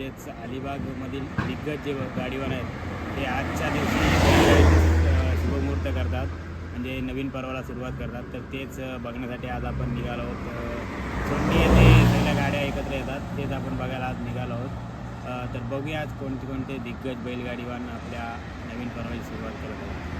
म्हणजेच अलिबागमधील दिग्गज जे गाडीवान आहेत ते आजच्या दिवशी शुभमुहूर्त करतात. म्हणजे नवीन पर्वाला सुरुवात करतात. तर तेच बघण्यासाठी आज आपण निघालो आहोत. सोडणी येथे सगळ्या गाड्या एकत्र येतात. तेच आपण बघायला आज निघालो आहोत. तर बघूया आज कोणते कोणते दिग्गज बैलगाडीवान आपल्या नवीन पर्वाची सुरुवात करत आहेत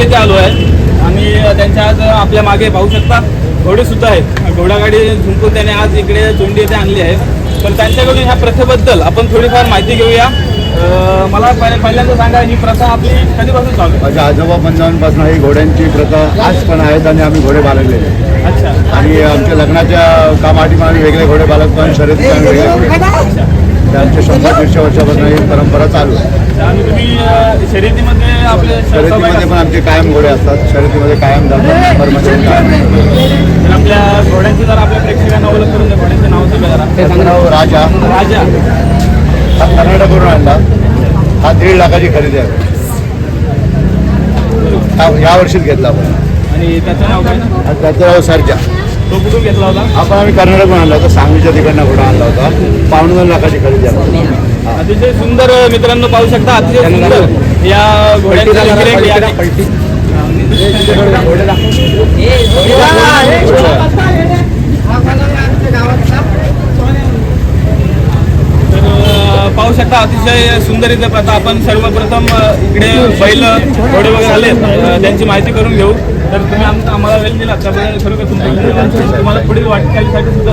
येथे आलो आहे आणि त्यांच्या आज आपल्या मागे पाहू शकता. घोडे सुद्धा आहेत. घोडागाडी झुंपून त्याने आज इकडे चोंडी येथे आणली आहे. तर त्यांच्याकडून ह्या प्रथेबद्दल आपण थोडीफार माहिती घेऊया. मला पहि- पहिल्यांदा सांगा ही प्रथा आपली कधीपासून चालू? माझ्या आजोबा पंचावन्नपासून ही घोड्यांची प्रथा आज पण आहेत आणि आम्ही घोडे बाळगलेले. अच्छा. आणि आमच्या लग्नाच्या कामासाठी आम्ही वेगळे घोडे बाळगतो आणि शर्यतीचे आम्ही वेगळे घोडे बाळगतो. ते आमच्या शंभर दीडशे वर्षापासून ही परंपरा चालू आहे. आणि तुम्ही शर्यतीमध्ये शर्यतीमध्ये पण आमचे कायम घोडे असतात. शर्यतीमध्ये कायम जातात. तर आपल्या घोड्यांची जर आपल्या प्रेक्षकांना ओळख करून घोड्यांचं नाव सांगा नाव राजा. राजा. हा कर्नाटकवरून आणला. हा दीड लाखाची खरेदी आहे. हा या वर्षीच घेतला आपण. आणि त्याचं नाव काय? हा त्याचं नाव सरजा. तो कुठून घेतला होता? आपण आम्ही कर्नाटकवरून आणला होता. सांगलीच्या तिकडनं घोडा आणला होता. पावणे दोन लाखाची खरेदी आहे. हा. अतिशय सुंदर मित्रांनो पाहू शकता. अतिशय सुंदर. या घोड्यांचा या अं, पाहू शकता अतिशय सुंदर इथे प्रथा. आपण सर्वप्रथम इकडे बैल घोडे वगैरे आले त्यांची माहिती करून घेऊ. तर तुम्ही आम- आम्हाला वेळ दिला त्याबद्दल खरोखर तुमचे. तुम्हाला पुढील वाटचालीसाठी सुद्धा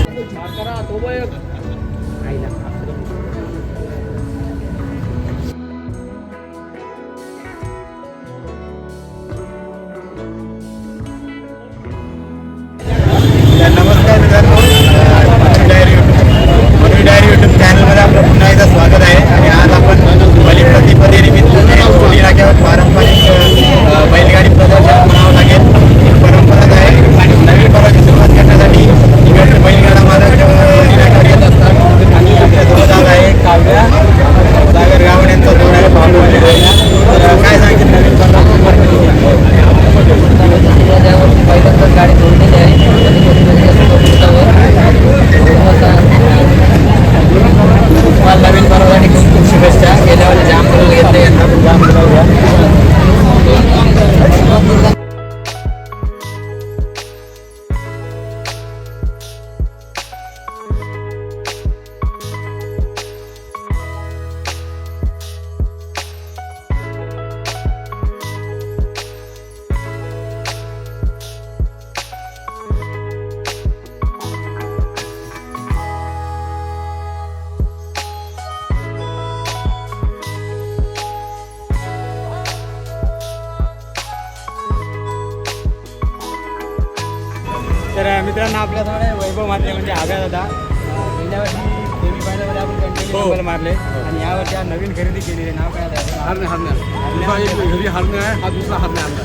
आपल्याकडे वैभव मारले म्हणजे आव्या दादा. अं, गेल्या वर्षी देवी पाहिल्यामध्ये आपण कंटिन्यू नंबर मारले. आणि यावर्षी आज नवीन खरेदी केलेली आहे. नाव काय आहे हरणे हरण्या हरण्या. घरी हरणे आहे हा दुसरा हरणे आणला.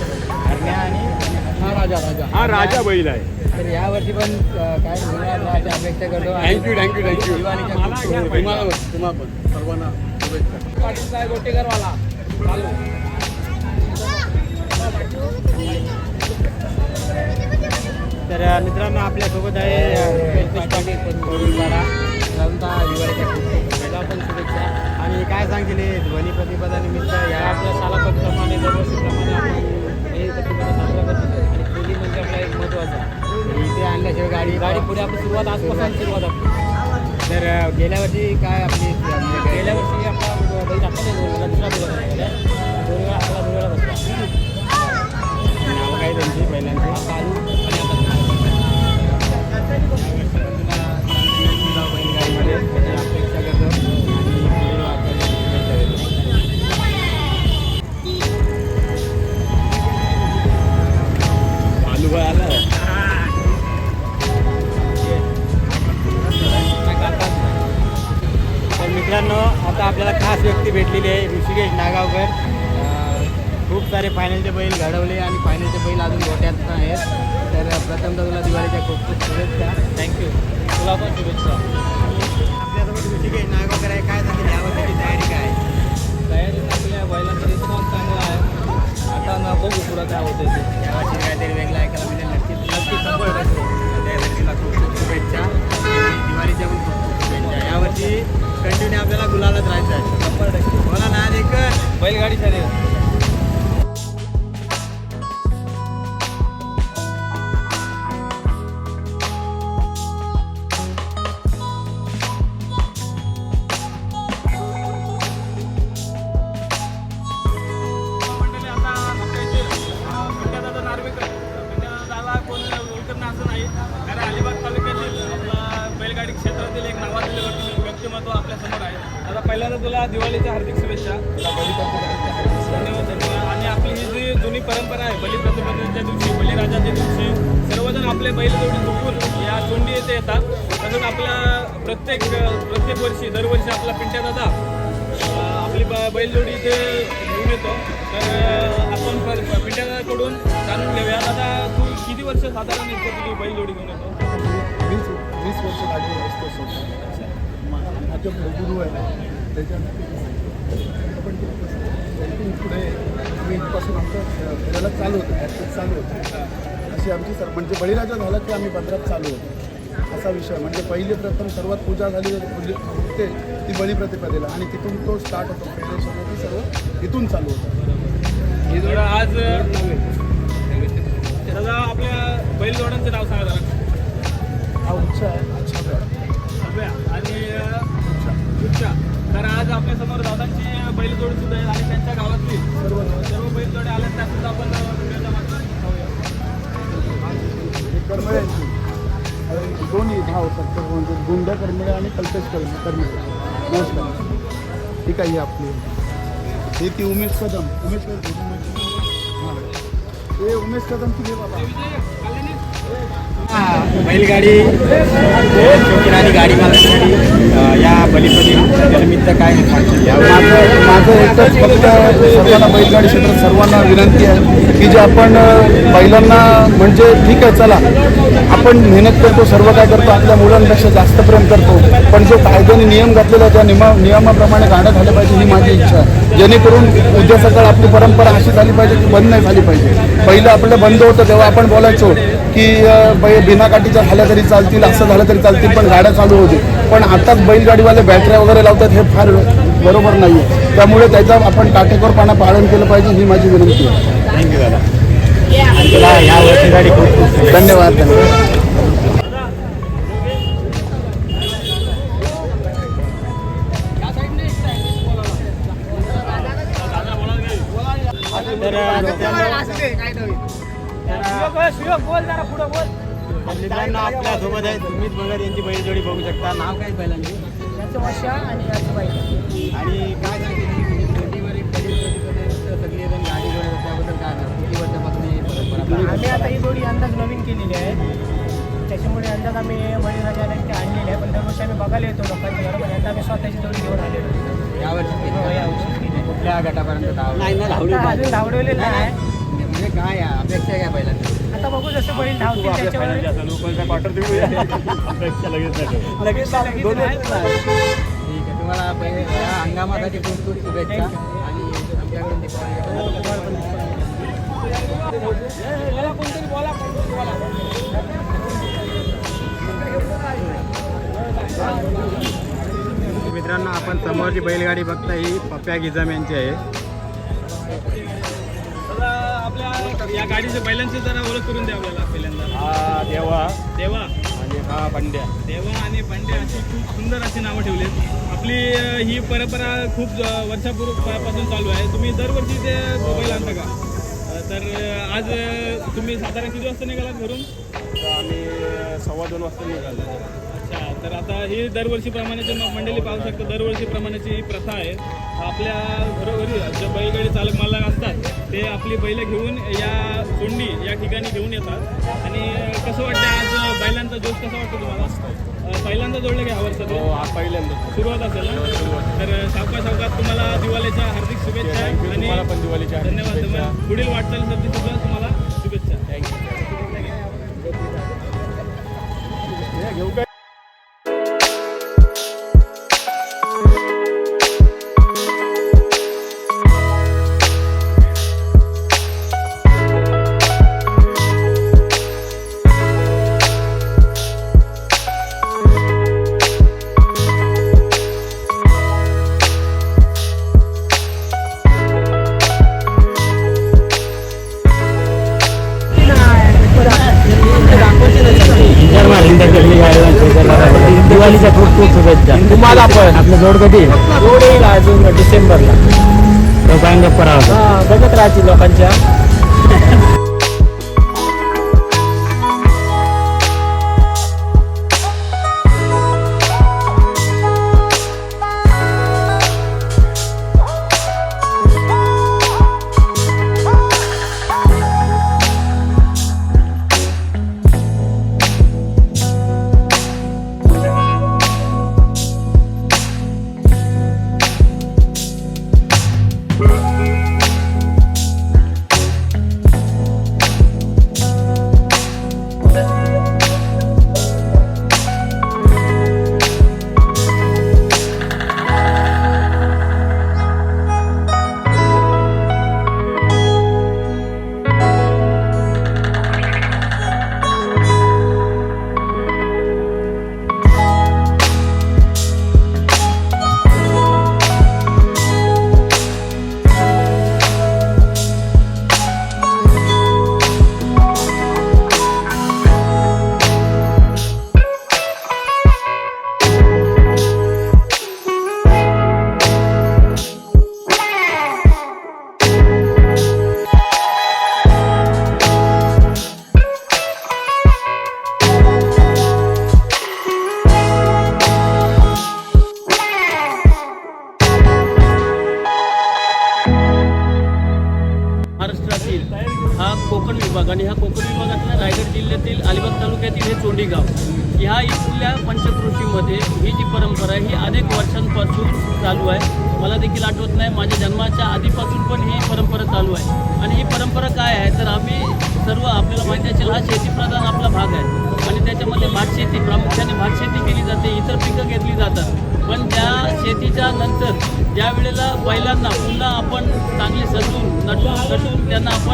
हरण्या आणि हा राजा राजा. हा राजा बैल आहे. तर यावर्षी पण अं, काय याची अपेक्षा करतो. Thank you thank you thank you. तुम्हाला पण, तुम्हाला पण. सर्वांना शुभेच्छा. गोटेकरवाला तर मित्रांनो आपल्यासोबत आहे कल्पेश पाटील. कोरुलपाडा रमता दिवाळीच्या पण शुभेच्छा. आणि काय सांगतील ध्वनी प्रतिपदानिमित्त? या आपल्या सालापतीप्रमाणे दरवर्षीप्रमाणे आपण हे प्रतिपदा साजरा करतो आणि म्हणजे आपला एक इथे आणल्याशिवाय गाडी गाडी पुढे आपली सुरुवात आजपासून सुरुवात आपली तर गेल्या वर्षी काय आपली म्हणजे गेल्या वर्षी आपला बैल टाकला दुसरा दोन वेळा आपला दोन वेळा बसला नाव काय त्यांची पहिल्यांदा? बघू पुढं काय होतं ते. यावर्षी काहीतरी वेगळं ऐकायला मिळेल नक्कीच सफळ राहतो त्यासाठी खूप खूप शुभेच्छा. दिवाळीच्या पण खूप खूप शुभेच्छा. यावर्षी कंटिन्यू आपल्याला गुलालच राहायचं आहे. शंभर टक्के. बोला ना एक बैलगाडी शर्यत. हार्दिक शुभेच्छा. धन्यवाद धन्यवाद. आणि आपली ही जी जुनी परंपरा आहे बलिप्रतिपदेच्या दिवशी बलिराजाच्या दिवशी सर्वजण आपले बैल जोडी झुकून या चोंडी येथे येतात. तसंच आपल्या प्रत्येक प्रत्येक वर्षी दरवर्षी आपला पिंट्यादादा अं, आपली ब- बैलजोडी इथे घेऊन येतो. तर आपण पर- प- पिंट्याकडून जाणून घेऊया. दादा तू किती वर्ष साधारण तुझी बैलजोडी घेऊन येतो? वीस वीस वर्ष लागली असतो. माझे गुरु आहे. त्याच्यानंतर पुढे इथपासून आमचं फिरायला चालू होतं चालू होती अशी आमची सर म्हणजे बळीराजा झाला की आम्ही पंधरात चालू होतो. असा विषय. म्हणजे पहिली प्रथम सर्वात पूजा झाली होती ती बळीप्रतिपदेला आणि तिथून तो स्टार्ट होतो. ते सर्व इथून चालू होतं. आज दादा आपल्या बैलजोड्यांचं नाव सांगा हा उत्साह आहे. अच्छा. आणि गुच्छा तर आज आपल्यासमोर दादांची बैलजोडी सुद्धा आहे आणि त्यांच्या गावातली सर्व सर्व बैलजोड्या आल्या त्या सुद्धा आपण दोन्ही भाव होतात तर म्हणजे गुंड कर्मिळे आणि कल्पेश कर्म कर्मिळे नमस्कार. ठीक आहे ही आपली? हे ती उमेश कदम. उमेश कदम. हां. उमेश कदम तुझे बाबा. बैलगाडी. आणि गाडी अ, या बलिप्रती निमित्त काय माझं माझं एकच फक्त सर्वांना बैलगाडी क्षेत्रात सर्वांना विनंती आहे की जे आपण बैलांना म्हणजे ठीक आहे चला आपण मेहनत करतो सर्व काय करतो आपल्या मुलांपेक्षा जास्त प्रेम करतो पण जो कायद्याने नियम घातलेला त्या नियमा नियमाप्रमाणे गाड्या झाल्या पाहिजे ही माझी इच्छा आहे. जेणेकरून उद्या सकाळ आपली परंपरा अशी झाली पाहिजे की बंद नाही झाली पाहिजे. पहिलं आपलं बंद होतं तेव्हा आपण बोलायचो की बै बिनाकाठीच्या झाल्या तरी चालतील असं झालं तरी चालतील पण गाड्या चालू होती. पण आताच बैलगाडीवाले बॅटऱ्या वगैरे लावतात हे फार बरोबर नाही आहे त्यामुळे त्याचा आपण काटेकोरपणा पालन केलं पाहिजे ही माझी विनंती आहे. थँक्यू दादा आणि धन्यवाद. धन्यवाद तर तर मित्रांनो आपल्यासोबत आहे तुम्हीच बघा यांची बैलजोडी बघू शकता. नाव काय बैलांची? याचं वर्षा आणि याचं बाईक आणि काय ही आम्ही आता ही जोडी अंदाज नवीन केलेली आहे. त्याच्यामुळे अंदाज आम्ही बळीराजाला इथे आणलेली आहे पण दरवर्षी आम्ही बघायला येतो लोकांच्या घरात पण यंदा आम्ही स्वतःची जोडी घेऊन आलेलो. यावर्षी हो. यावर्षी केली. कुठल्या गटापर्यंत धावलं? आता अजून धावडवलेलं आहे म्हणजे काय आहे? अपेक्षा काय बैलांची? आता बघू जसं बैल धावतील त्याच्यावर. लगेच लगेच दोन नाही. ठीक आहे तुम्हाला हंगामासाठी खूप खूप शुभेच्छा. आणि आमच्याकडून मित्रांनो आपण समोरची बैलगाडी बघता ही पप्प्या गिजाम यांची आहे. या गाडीच्या बैलांची जरा ओळख करून द्या आपल्याला पहिल्यांदा. हा देवा. देवा. आणि हा बंड्या. देवा आणि पांड्या अशी खूप सुंदर अशी नावं ठेवलीत. आपली अ, ही परंपरा खूप अ, वर्षापूर्वीपासून चालू आहे. तुम्ही दरवर्षी ते बैल आणता का? अ, तर अ, आज अ, तुम्ही साधारण किती वाजता निघालात घरून? आम्ही सव्वा दोन वाजता निघालो. तर आता ही दरवर्षीप्रमाणेची म- मंडळी पाहू शकतो दरवर्षीप्रमाणेची ही प्रथा आहे. आपल्या घरोघरी जे बैलगाडी चालक मालक असतात ते आपली बैल घेऊन या सोंडी या ठिकाणी घेऊन येतात. आणि कसं वाटतं आज बैलांचा जोश कसा वाटतो तुम्हाला? पहिल्यांदा जोडलं ह्या वर्षात हो पहिल्यांदा. सुरुवात असेल ना? तर सावका सावकात तुम्हाला दिवाळीच्या हार्दिक शुभेच्छा आणि दिवाळीच्या धन्यवाद पुढील वाटचालीसाठी सुद्धा हा बघत राहतील लोकांच्या.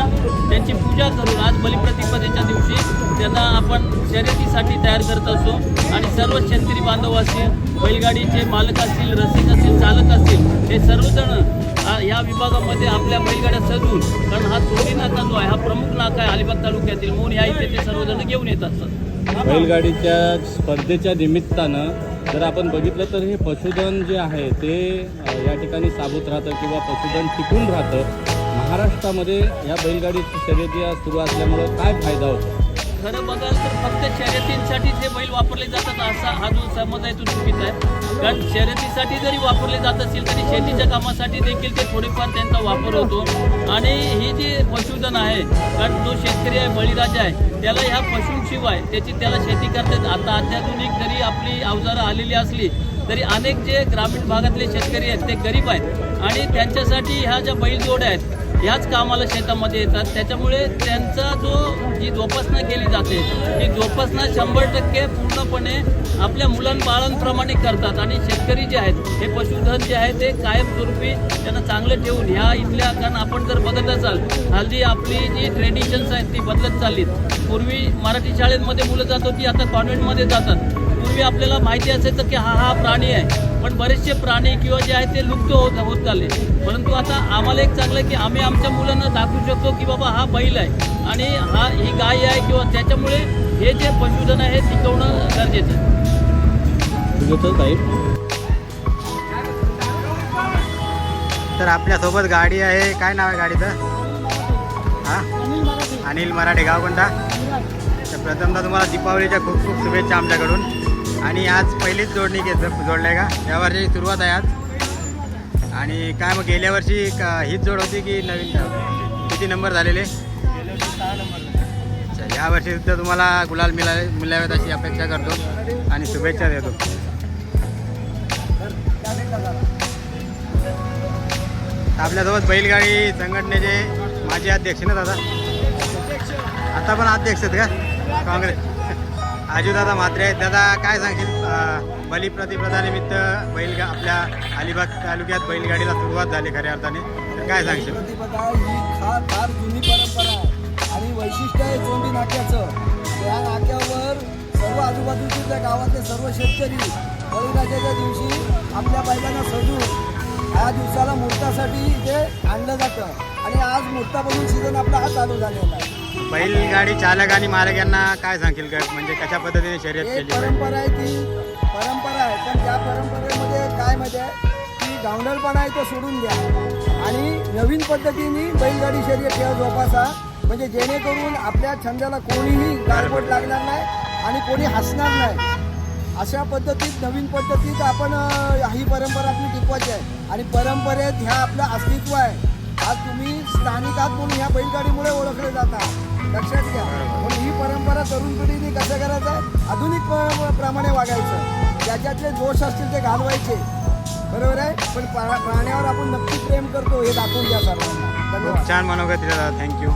त्यांना त्यांची पूजा करून आज बलिप्रतिपदेच्या दिवशी त्यांना आपण शर्यतीसाठी तयार करत असतो आणि सर्व शेतकरी बांधव असतील बैलगाडीचे मालक असतील रसिक असतील चालक असतील हे सर्वजण या विभागामध्ये आपल्या बैलगाड्या सजून कारण हा चोरी नाका जो आहे हा प्रमुख नाका आहे अलिबाग तालुक्यातील. म्हणून या इथे ते सर्वजण घेऊन येत असतात. बैलगाडीच्या स्पर्धेच्या निमित्तानं जर आपण बघितलं तर हे पशुधन जे आहे ते या ठिकाणी साबूत राहतं किंवा पशुधन टिकून राहतं. महाराष्ट्रामध्ये या बैलगाडीची शर्यती आज सुरू असल्यामुळं काय फायदा होतो? खरं बघाल तर फक्त शर्यतींसाठी जे बैल वापरले जातात असा हा जो समज आहे तो चुकीचा आहे. कारण शर्यतीसाठी जरी वापरले जात असतील तरी शेतीच्या कामासाठी देखील ते थोडेफार त्यांचा वापर होतो. आणि ही जी पशुधन आहे कारण जो शेतकरी आहे बळीराजा आहे त्याला ह्या पशूंशिवाय त्याची त्याला शेती करतात. आता अत्याधुनिक जरी आपली अवजारं आलेली असली तरी अनेक जे ग्रामीण भागातले शेतकरी आहेत ते गरीब आहेत. आणि त्यांच्यासाठी ह्या ज्या बैलजोड्या आहेत ह्याच कामाला शेतामध्ये येतात. त्याच्यामुळे त्यांचा जो जी जोपासना केली जाते ती जोपासना शंभर टक्के पूर्णपणे आपल्या मुलांबाळांप्रमाणे करतात. आणि शेतकरी जे आहेत हे पशुधन जे आहे ते कायमस्वरूपी त्यांना चांगलं ठेवून ह्या इथल्या कारण आपण जर बघत असाल हल्ली आपली जी ट्रेडिशन्स आहेत ती बदलत चाललीत. पूर्वी मराठी शाळेमध्ये मुलं जात होती आता कॉन्व्हेंटमध्ये जातात. पूर्वी आपल्याला माहिती असायचं की हा हा प्राणी आहे. पण बरेचसे प्राणी किंवा जे आहे ते लुप्त होत होत चालले. परंतु आता आम्हाला एक चांगलं आहे की आम्ही आमच्या मुलांना दाखवू शकतो की बाबा हा बैल आहे. आणि हा ही गाय आहे किंवा त्याच्यामुळे हे जे पशुधन आहे टिकवणं गरजेचं आहे. तर आपल्यासोबत गाडी आहे. काय नाव आहे गाडीचं? हा? अनिल मराठे. गाव कोणता? तर प्रथमतः तुम्हाला दीपावलीच्या खूप खूप शुभेच्छा आमच्याकडून. आणि आज पहिलीच जोडणी घेत जोडले का? या वर्षी सुरुवात आहे आज. आणि काय मग गेल्या वर्षी का- हीच जोड होती की नवीन? किती नंबर झालेले? अच्छा या वर्षी सुद्धा तुम्हाला गुलाल मिळा मिळावेत अशी अपेक्षा करतो आणि शुभेच्छा देतो. आपल्यासोबत बैलगाडी संघटनेचे माजी अध्यक्ष ना दादा? आता पण अध्यक्ष आहेत का? काँग्रेस आजूदादा मात्रे आहेत. दादा काय सांगशील? बली बलिप्रतिपदानिमित्त बैलगा आपल्या अलिबाग तालुक्यात बैलगाडीला सुरुवात झाली खऱ्या अर्थाने. तर काय सांगशील? प्रतिपदा ही फार फार जुनी परंपरा आहे आणि वैशिष्ट्य आहे चोंडी नाक्याचं. त्या नाक्यावर सर्व आजूबाजूच्या गावातले सर्व शेतकरी बळीराजाच्या दिवशी आपल्या बैलांना सजून ह्या दिवसाला मुहूर्तासाठी इथे आणलं जातं. आणि आज मुहूर्तापासून सीझन आपला हा चालू झालेला आहे. बैलगाडी चालक आणि मालक यांना काय सांगशील का म्हणजे कशा पद्धतीने शर्यत एक केली परंपरा आहे ती. परंपरा आहे. पण त्या परंपरेमध्ये काय आहे की गावंडळपणा आहे तो सोडून द्या. आणि नवीन पद्धतीने बैलगाडी शर्यत खेळ जोपासा. म्हणजे जेणेकरून आपल्या छंदाला कोणीही गारबोट लागणार नाही आणि कोणी हसणार नाही. अशा पद्धतीत नवीन पद्धतीत आपण ही परंपरा आपली टिकवायची आहे. आणि परंपरेत ह्या आपलं अस्तित्व आहे. आज तुम्ही स्थानिक आहात म्हणून ह्या बैलगाडीमुळे ओळखले जाता. लक्षात घ्या. म्हणून ही परंपरा तरुण पिढीने कसं करायचं आहे? आधुनिक प्रमाणे वागायचं. ज्याच्यातले दोष असतील ते घालवायचे. बरोबर आहे? पण प्राण्यावर आपण नक्की प्रेम करतो हे दाखवून द्या सर्वांना. छान मनोगत दादा. थँक्यू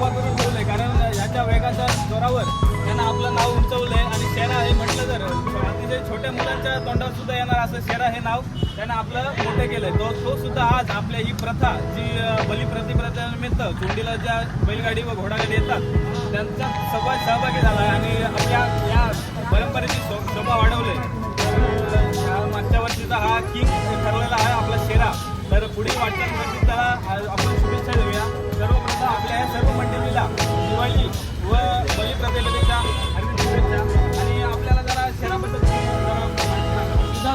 याची करून ठेवलंय. कारण याच्या वेगाच्या जोरावर त्यांना आपलं नाव उंचवलंय. आणि शेरा हे म्हटलं तर अतिशय छोट्या मुलांच्या तोंडावर सुद्धा येणार असं शेरा हे नाव त्यानं आपलं मोठं केलंय. तो तो सुद्धा आज आपल्या ही प्रथा जी बलिप्रतिप्रथानिमित्त बलिप्रतिप्रथेनिमित्त चोंडीला ज्या बैलगाडी व घोडागाडी येतात त्यांचा सभा सहभागी झाला आहे. आणि आपल्या या परंपरेची शोभा वाढवले. मागच्या वर्षीचा हा किंग ठरलेला आहे आपला शेरा. तर पुढील वाटचाल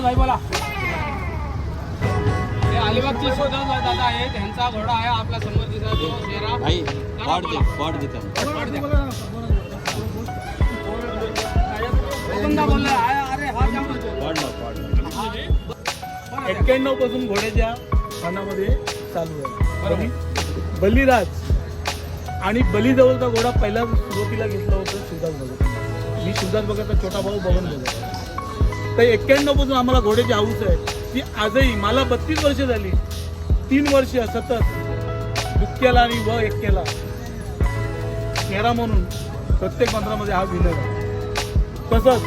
भाई बोला. हे अलिबागचे दादा आहे त्यांचा घोडा आहे आपला समोर दिसला तो शेरा भाई बॉड दे कोणता बोलला अरे हा लाव एक्क्याण्णवपासून घोड्याच्या खानामध्ये चालू आहे बली बलिराज आणि बलीजवळचा घोडा पहिला सुरुवातीला घेतला होता शिवदास भगत. मी शिवदास भगतचा छोटा भाऊ बघून भगत तर एक्क्याण्णवपासून आम्हाला घोड्याची हाऊस आहे. ती आजही मला बत्तीस वर्ष झाली. तीन वर्ष सतत दुःख्याला आणि व एक्क्याला. चेहरा म्हणून प्रत्येक मंत्रामध्ये हा विनर आहे. तसंच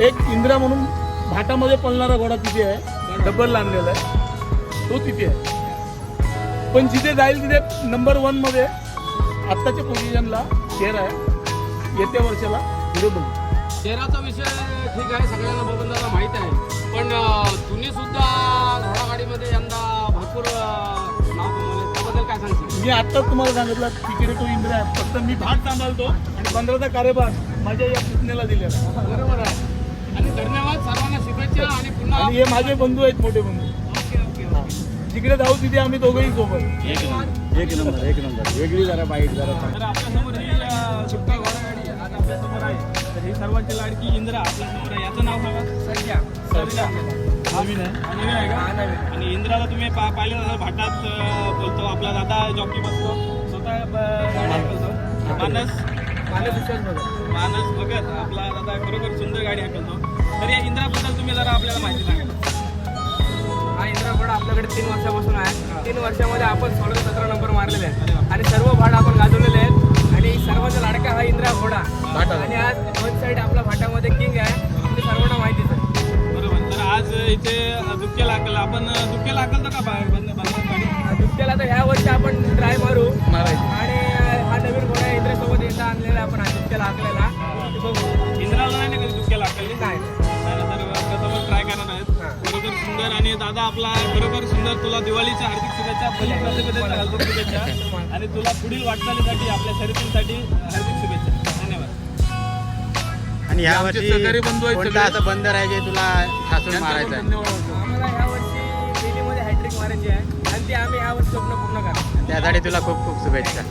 एक इंद्रा म्हणून भाटामध्ये पळणारा घोडा तिथे आहे. डबल आणलेला आहे. तो तिथे आहे. पण जिथे जाईल तिथे नंबर वनमध्ये आत्ताच्या पोझिशनला शेअर आहे. येत्या वर्षाला विरोध बघू. शेराचा विषय ठीक आहे सगळ्यांना बबनदादा माहीत आहे. पण तुम्ही सुद्धा घोडागाडीमध्ये यंदा भरपूर अं, नाव कमवले त्याबद्दल काय सांगशील मी आत्ताच तुम्हाला सांगितलं तिकडे तो इंद्रा आहे. फक्त मी भाग सांभाळतो आणि पंधराचा कार्यभार माझ्या या पुतण्याला दिलेला. बरोबर आहे. आणि धन्यवाद सर्वांना शुभेच्छा आणि पुन्हा आणि हे माझे बंधू आहेत मोठे बंधू. Okay okay okay. जिकडे जाऊ तिथे आम्ही दोघंही सोबत. एक नंबर एक नंबर एक नंबर. वेगळी जरा बाईट जरा तर आपल्यासमोर ही अ, सुट्टा सर्वांची लाडकी इंद्रा आहे याचं नाव सांगा. सर्जा सर्जा नवीन आहे? नवीन आहे का? आणि इंद्राला तुम्ही पा पाहिलं जसं भाटात बोलतो. आपला दादा जॉकी बसतो. स्वतः ब- मानस मानस भगत मानस भगत आपला दादा खरोखर सुंदर गाडी हाकलतो. तर या इंद्राबद्दल तुम्ही जरा आपल्याला माहिती सांगा. हा इंद्रा घोडा आपल्याकडे तीन वर्षापासून आहे. तीन वर्षामध्ये आपण सोळा सतरा नंबर मारलेले आहेत. आणि सर्व भाड आपण गाजवलेले आहेत. आणि सर्वांचा लाडका हा इंद्रा घोडा. भाटा. आणि आज वन साईड आपला भाटामध्ये किंग आहे. ते सर्वांना माहितीच आहे बरोबर. तर आज इथे दुःखे लागल आपण दुःखे लागल तर का बाहेर बंद दुसऱ्याला तर ह्या वर्षी आपण ट्राय मारू. आणि हा नवीन घोडा इंद्रासोबत एकदा आणलेला आपण हाकलेला ते बघू. आणि दादा आपला बरोबर सुंदर तुला दिवाळीच्या हार्दिक शुभेच्छा हार्दिक शुभेच्छा आणि तुला पुढील वाटचालीसाठी आपल्या शर्यतींसाठी हार्दिक शुभेच्छा. धन्यवाद. आणि ह्या वर्षी सहकारी बंधू आहेत कोणता. असं बंदर आहे जे तुला ठासून मारायचं आम्हाला ह्या वर्षी दिल्लीमध्ये हॅट्रिक मारायची आहे. आणि ते आम्ही ह्या वर्षी स्वप्न पूर्ण करणार. त्यासाठी तुला खूप खूप शुभेच्छा.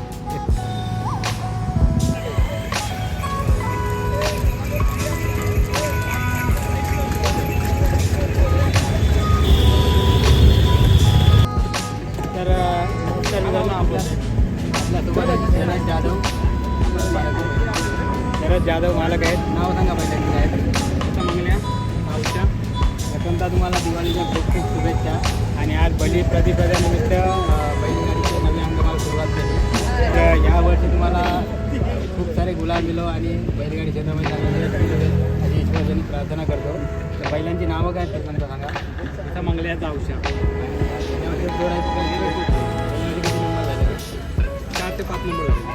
शरद जाधव शरद जाधव मालक आहेत. नाव सांगा पहिल्यांदा आहेत मंगल्या प्रथमतः तुम्हाला दिवाळीच्या खूप खूप शुभेच्छा. आणि आज बळी प्रतिपदेनिमित्त अं, बैलगाडीचे नवे अंग मला सुरुवात झाली. तर यावर्षी तुम्हाला खूप सारे गुलाब मिलो आणि बैलगाडी क्षेत्रामध्ये प्रार्थना करतो. तर बैलांची नावं काय सांगा. आता मंगल्याचा औषध आणि याच्यामध्ये